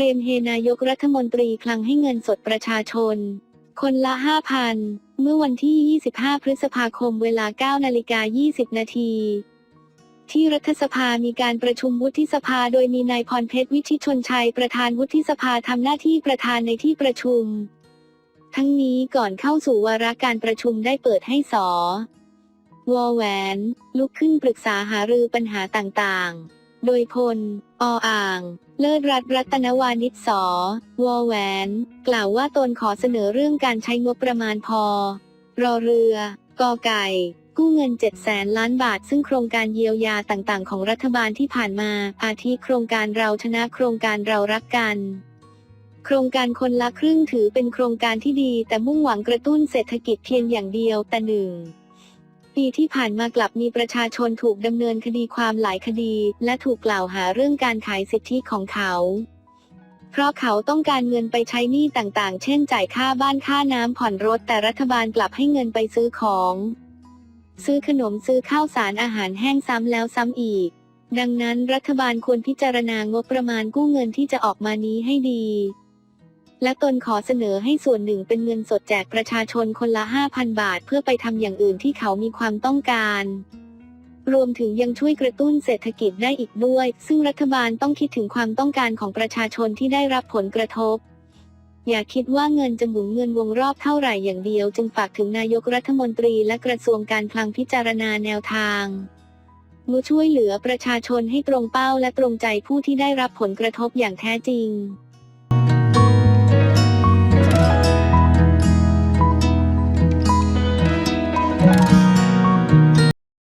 ตรียมเฮนายกรัฐมนตรีคลังให้เงินสดประชาชน คนละ 5,000 เมื่อวันที่ 25 พฤษภาคมเวลา 9 นาฬิกา 20 นาที ที่รัฐสภามีการประชุมวุฒิสภาโดยมีนายพรเพชรวิชิตชนชัยประธานวุฒิสภาทำหน้าที่ประธานในที่ประชุม ทั้งนี้ก่อนเข้าสู่วาระการประชุมได้เปิดให้สอวอแหวน ลุกขึ้นปรึกษาหารือปัญหาต่างๆ โดยพล ออ่าง เลิศรัตรัตนวานิชสอวอแหวน กล่าวว่าตนขอเสนอเรื่องการใช้งบประมาณพอ รอเรือกอไก่ กู้เงิน7แสนล้านบาท ซึ่งโครงการเยียวยาต่างๆ ของรัฐบาลที่ผ่านมา อาทิโครงการเราชนะโครงการเรารักกัน โครงการคนละครึ่งถือเป็นโครงการที่ดี แต่มุ่งหวังกระตุ้นเศรษฐกิจเพียงอย่างเดียวแต่หนึ่ง ปีที่ผ่านมากลับมีประชาชนถูกดำเนินคดีความหลายคดี และถูกกล่าวหาเรื่องการขายสิทธิของเขา เพราะเขาต้องการเงินไปใช้หนี้ต่างๆ เช่นจ่ายค่าบ้านค่าน้ำผ่อนรถแต่รัฐบาลกลับให้เงินไปซื้อของ ซื้อขนมซื้อข้าวสารอาหารแห้งซ้ำแล้วซ้ำอีก ดังนั้นรัฐบาลควรพิจารณางบประมาณกู้เงินที่จะออกมานี้ให้ดี และตนขอเสนอให้ส่วนหนึ่งเป็นเงินสดแจกประชาชนคนละ 5,000 บาท เพื่อไปทำอย่างอื่นที่เขามีความต้องการ รวมถึงยังช่วยกระตุ้นเศรษฐกิจได้อีกด้วย ซึ่งรัฐบาลต้องคิดถึงความต้องการของประชาชนที่ได้รับผลกระทบ อย่าคิดว่าเงินจะหมุนเงินวงรอบเท่าไหร่อย่างเดียว จึงฝากถึงนายกรัฐมนตรีและกระทรวงการคลังพิจารณาแนวทางมือช่วยเหลือประชาชนให้ตรงเป้าและตรงใจผู้ที่ได้รับผลกระทบอย่างแท้จริง